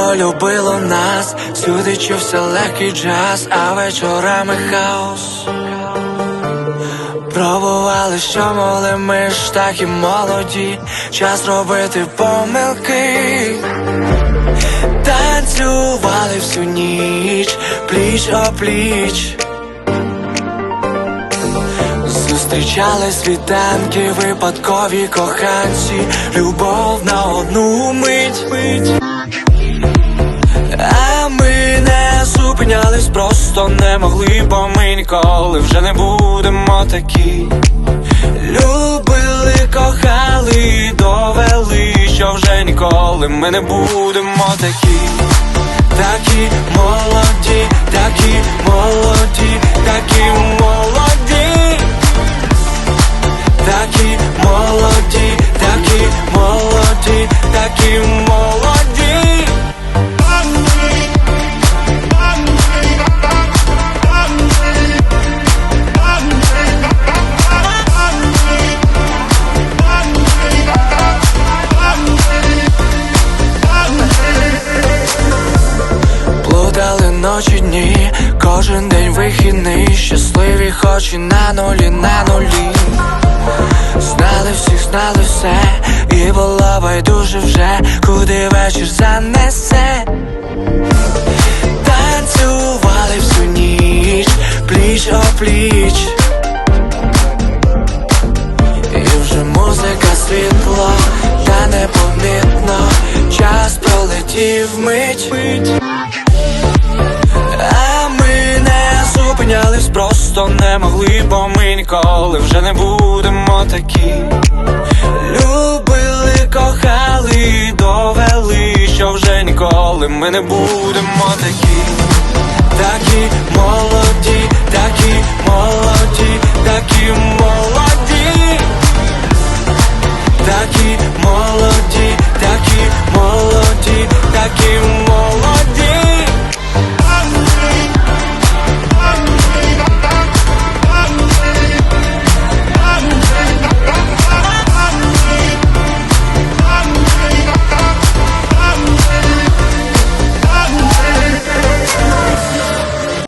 літо любило нас, сюди чувся легкий джаз, а вечорами хаос. Пробували, що могли ми ж так і молоді, час робити помилки. Танцювали всю ніч, пліч о пліч. Зустрічали світанки, випадкові коханці, любов на одну мить. Зупинялись, просто не могли, бо ми ніколи вже не будемо такі. Любили, кохали, довели, що вже ніколи ми не будемо такі. Такі Ночі дні, кожен день вихідний, щасливі хоч і на нулі, на нулі. Знали всіх, знали все, і було байдуже вже, куди вечір занесе. Танцювали всю ніч, пліч о пліч. І вже музика світло, та непомітно, час пролетів мить. Не могли, бо ми ніколи вже не будемо такі. Любили, кохали, довели, що вже ніколи ми не будемо такі. Такі